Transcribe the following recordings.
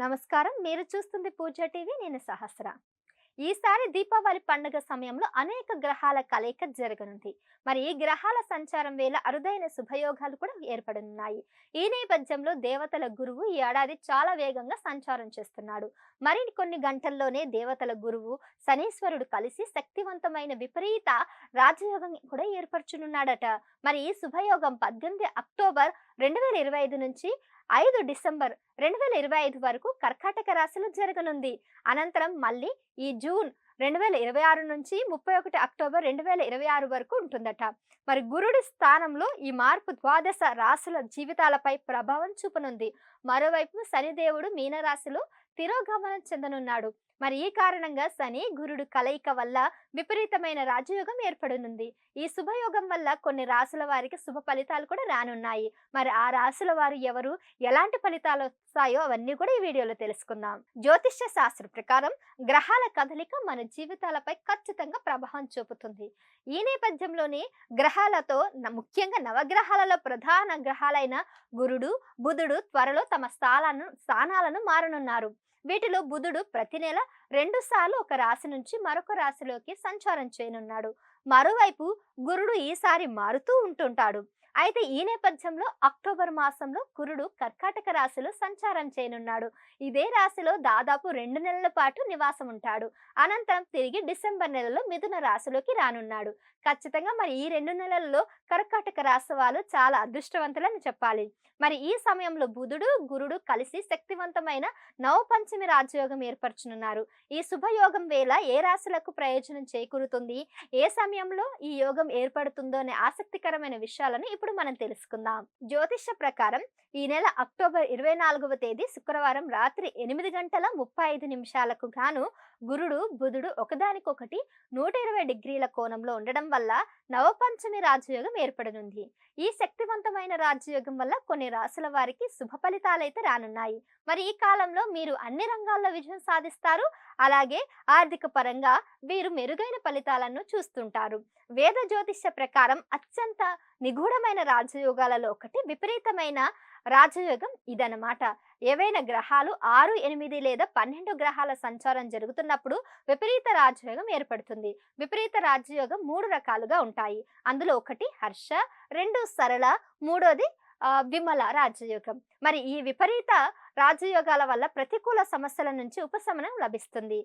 నమస్కారం. మీరు చూస్తుంది పూజ టీవీ నేను సహస్ర. ఈసారి దీపావళి పండుగ సమయంలో అనేక గ్రహాల కలయిక జరగనుంది. మరి ఈ గ్రహాల సంచారం వేళ అరుదైన శుభయోగాలు కూడా ఏర్పడనున్నాయి ఈ నేపథ్యంలో దేవతల గురువు ఈ ఏడాది చాలా వేగంగా సంచారం చేస్తున్నాడు. మరి కొన్ని గంటల్లోనే దేవతల గురువు శనీశ్వరుడు కలిసి శక్తివంతమైన విపరీత రాజయోగం కూడా ఏర్పరచునున్నాడట. మరి ఈ శుభయోగం పద్దెనిమిది అక్టోబర్ రెండు వేల ఇరవై ఐదు నుంచి ఐదు డిసెంబర్ రెండు వేల ఇరవై ఐదు వరకు కర్కాటక రాశిలో జరగనుంది. అనంతరం మళ్ళీ ఈ జూన్ రెండు వేల ఇరవై ఆరు నుంచి ముప్పై ఒకటి అక్టోబర్ రెండు వేల ఇరవై ఆరు వరకు ఉంటుందట. మరి గురుడి స్థానంలో ఈ మార్పు ద్వాదశ రాశుల జీవితాలపై ప్రభావం చూపనుంది. మరోవైపు శనిదేవుడు మీనరాశిలో తిరోగమనం చెందనున్నాడు. మరి ఈ కారణంగా శని గురుడు కలయిక వల్ల విపరీతమైన రాజయోగం ఏర్పడనుంది. ఈ శుభయోగం వల్ల కొన్ని రాసుల వారికి శుభ ఫలితాలు కూడా రానున్నాయి. మరి ఆ రాసుల వారు ఎవరు? ఎలాంటి ఫలితాలు వస్తాయో అవన్నీ కూడా ఈ వీడియోలో తెలుసుకుందాం. జ్యోతిష్య శాస్త్ర ప్రకారం గ్రహాల కదలిక మన జీవితాలపై ఖచ్చితంగా ప్రభావం చూపుతుంది. ఈ నేపథ్యంలోనే గ్రహాలతో న- ముఖ్యంగా నవగ్రహాలలో ప్రధాన గ్రహాలైన గురుడు బుధుడు త్వరలో తమ స్థానాలను స్థానాలను మారనున్నారు. వీటిలో బుధుడు ప్రతి నెల రెండు సార్లు ఒక రాశి నుంచి మరొక రాశిలోకి సంచారం చేయనున్నాడు. మరోవైపు గురుడు ఈసారి మారుతూ ఉంటుంటాడు. అయితే ఈ నేపథ్యంలో అక్టోబర్ మాసంలో గురుడు కర్కాటక రాశిలో సంచారం చేయనున్నాడు. ఇదే రాశిలో దాదాపు రెండు నెలల పాటు నివాసం ఉంటాడు. అనంతరం తిరిగి డిసెంబర్ నెలలో మిథున రాశిలోకి రానున్నాడు. ఖచ్చితంగా మరి ఈ రెండు నెలల్లో కర్కాటక రాశి వాళ్ళు చాలా అదృష్టవంతులని చెప్పాలి. మరి ఈ సమయంలో బుధుడు గురుడు కలిసి శక్తివంతమైన నవపంచమి రాజయోగం ఏర్పరచనున్నారు. ఈ శుభయోగం వేళ ఏ రాశులకు ప్రయోజనం చేకూరుతుంది? ఏ సమయంలో ఈ యోగం ఏర్పడుతుందో అనే ఆసక్తికరమైన విషయాలను ఇప్పుడు మనం తెలుసుకుందాం. జ్యోతిష ప్రకారం ఈ నెల అక్టోబర్ ఇరవై నాలుగవ తేదీ శుక్రవారం రాత్రి ఎనిమిది గంటల ముప్పై ఐదు నిమిషాలకు గాను గురుడు బుధుడు ఒకదానికొకటి నూట ఇరవై డిగ్రీల కోణంలో ఉండడం వల్ల నవపంచమి రాజయోగం ఏర్పడనుంది. ఈ శక్తివంతమైన రాజయోగం వల్ల కొన్ని రాసుల వారికి శుభ ఫలితాలైతే రానున్నాయి. మరి ఈ కాలంలో మీరు అన్ని రంగాల్లో విజయం సాధిస్తారు. అలాగే ఆర్థిక పరంగా వీరు మెరుగైన ఫలితాలను చూస్తుంటారు. వేద జ్యోతిష్య ప్రకారం అత్యంత నిగూఢమైన రాజయోగాలలో ఒకటి విపరీతమైన రాజయోగం ఇదన్నమాట. ఏవైనా గ్రహాలు ఆరు ఎనిమిది లేదా పన్నెండు గ్రహాల సంచారం జరుగుతున్నప్పుడు విపరీత రాజయోగం ఏర్పడుతుంది. విపరీత రాజయోగం మూడు రకాలుగా ఉంటాయి. అందులో ఒకటి హర్ష రెండు సరళ మూడోది విమల రాజయోగం. మరి ఈ విపరీత రాజయోగాల వల్ల ప్రతికూల సమస్యల నుంచి ఉపశమనం లభిస్తుంది.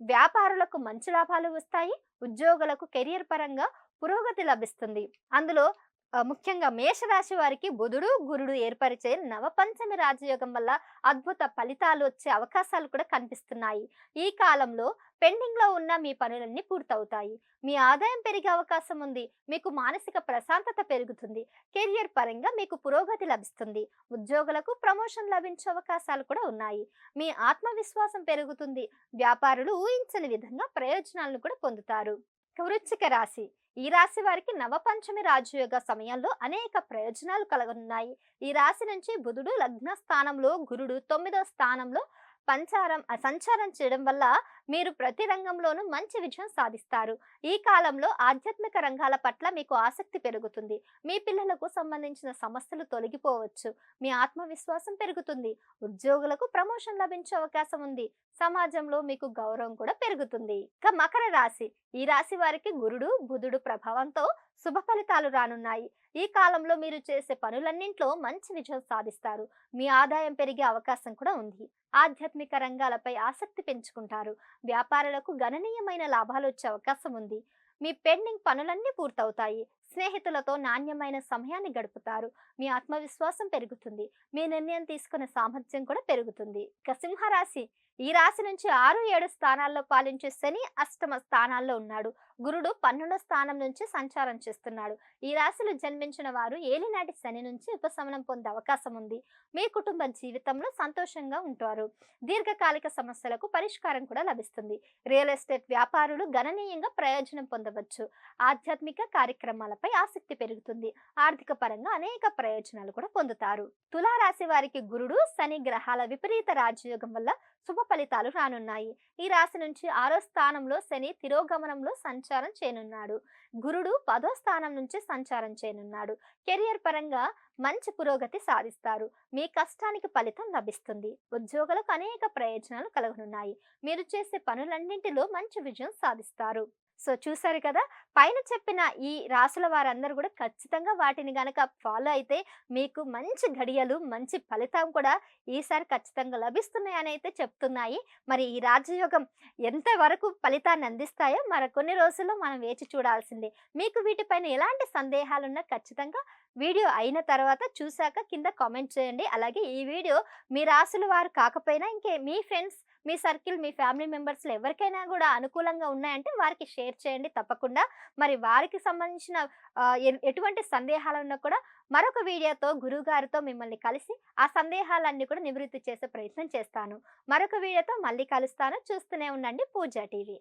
వ్యాపారులకు మంచి లాభాలు వస్తాయి. ఉద్యోగులకు కెరియర్ పరంగా పురోగతి లభిస్తుంది. అందులో ముఖ్యంగా మేషరాశి వారికి బుధుడు గురుడు ఏర్పరిచే నవపంచమి రాజయోగం వల్ల అద్భుత ఫలితాలు వచ్చే అవకాశాలు కూడా కనిపిస్తున్నాయి. ఈ కాలంలో పెండింగ్లో ఉన్న మీ పనులన్నీ పూర్తవుతాయి. మీ ఆదాయం పెరిగే అవకాశం ఉంది. మీకు మానసిక ప్రశాంతత పెరుగుతుంది. కెరియర్ పరంగా మీకు పురోగతి లభిస్తుంది. ఉద్యోగులకు ప్రమోషన్ లభించే అవకాశాలు కూడా ఉన్నాయి. మీ ఆత్మవిశ్వాసం పెరుగుతుంది. వ్యాపారులు ఊహించని విధంగా ప్రయోజనాలను కూడా పొందుతారు. వృచ్చిక రాశి ఈ రాశి వారికి నవపంచమి రాజయోగ సమయంలో అనేక ప్రయోజనాలు కలగనున్నాయి. ఈ రాశి నుంచి బుధుడు లగ్న స్థానంలో గురుడు తొమ్మిదో స్థానంలో పంచారం సంచారం చేయడం వల్ల మీరు ప్రతి రంగంలోనూ మంచి విజయం సాధిస్తారు. ఈ కాలంలో ఆధ్యాత్మిక రంగాల పట్ల మీకు ఆసక్తి పెరుగుతుంది. మీ పిల్లలకు సంబంధించిన సమస్యలు తొలగిపోవచ్చు. మీ ఆత్మవిశ్వాసం పెరుగుతుంది. ఉద్యోగులకు ప్రమోషన్ లభించే అవకాశం ఉంది. సమాజంలో మీకు గౌరవం కూడా పెరుగుతుంది. ఇక మకర రాశి. ఈ రాశి వారికి గురుడు బుధుడు ప్రభావంతో శుభ ఫలితాలు రానున్నాయి. ఈ కాలంలో మీరు చేసే పనులన్నింట్లో మంచి విజయం సాధిస్తారు. మీ ఆదాయం పెరిగే అవకాశం కూడా ఉంది. ఆధ్యాత్మిక రంగాలపై ఆసక్తి పెంచుకుంటారు. వ్యాపారులకు గణనీయమైన లాభాలు వచ్చే అవకాశం ఉంది. మీ పెండింగ్ పనులన్నీ పూర్తవుతాయి. స్నేహితులతో నాణ్యమైన సమయాన్ని గడుపుతారు. మీ ఆత్మవిశ్వాసం పెరుగుతుంది. మీ నిర్ణయం తీసుకునే సామర్థ్యం కూడా పెరుగుతుంది. ఇక సింహరాశి. ఈ రాశి నుంచి ఆరు ఏడు స్థానాల్లో పాలించే శని అష్టమ స్థానాల్లో ఉన్నాడు. గురుడు పన్నెండో స్థానం నుంచి సంచారం చేస్తున్నాడు. ఈ రాశిలో జన్మించిన వారు ఏలినాటి శని నుంచి ఉపశమనం పొందే అవకాశం ఉంది. మీ కుటుంబ జీవితంలో సంతోషంగా ఉంటారు. దీర్ఘకాలిక సమస్యలకు పరిష్కారం కూడా లభిస్తుంది. రియల్ ఎస్టేట్ వ్యాపారులు గణనీయంగా ప్రయోజనం పొందవచ్చు. ఆధ్యాత్మిక కార్యక్రమాలపై ఆసక్తి పెరుగుతుంది. ఆర్థిక పరంగా అనేక ప్రయోజనాలు కూడా పొందుతారు. తులారాశి వారికి గురుడు శని గ్రహాల విపరీత రాజయోగం వల్ల శుభ ఫలితాలు రానున్నాయి. ఈ రాశి నుంచి ఆరో స్థానంలో శని తిరోగమనంలో సంచారం చేయనున్నాడు. గురుడు పదో స్థానం నుంచి సంచారం చేయనున్నాడు. కెరియర్ పరంగా మంచి పురోగతి సాధిస్తారు. మీ కష్టానికి ఫలితం లభిస్తుంది. ఉద్యోగులకు అనేక ప్రయోజనాలు కలగనున్నాయి. మీరు చేసే పనులన్నింటిలో మంచి విజయం సాధిస్తారు. సో చూసారు కదా! పైన చెప్పిన ఈ రాసుల వారందరూ కూడా ఖచ్చితంగా వాటిని గనక ఫాలో అయితే మీకు మంచి ఘడియలు మంచి ఫలితం కూడా ఈసారి ఖచ్చితంగా లభిస్తున్నాయని అయితే చెప్తున్నాయి. మరి ఈ రాజయోగం ఎంత వరకు ఫలితాన్ని అందిస్తాయో మరికొన్ని రోజుల్లో మనం వేచి చూడాల్సిందే. మీకు వీటిపైన ఎలాంటి సందేహాలున్నా ఖచ్చితంగా వీడియో అయిన తర్వాత చూశాక కింద కామెంట్ చేయండి. అలాగే ఈ వీడియో మీ రాసుల వారు కాకపోయినా ఇంకే మీ ఫ్రెండ్స్ మీ సర్కిల్ మీ ఫ్యామిలీ మెంబర్స్లో ఎవరికైనా కూడా అనుకూలంగా ఉన్నాయంటే వారికి షేర్ చేయండి తప్పకుండా. మరి వారికి సంబంధించిన ఎటువంటి సందేహాలు ఉన్నా కూడా మరొక వీడియోతో గురువు గారితో మిమ్మల్ని కలిసి ఆ సందేహాలన్నీ కూడా నివృత్తి చేసే ప్రయత్నం చేస్తాను. మరొక వీడియోతో మళ్ళీ కలుస్తాను. చూస్తూనే ఉండండి పూజా టీవీ.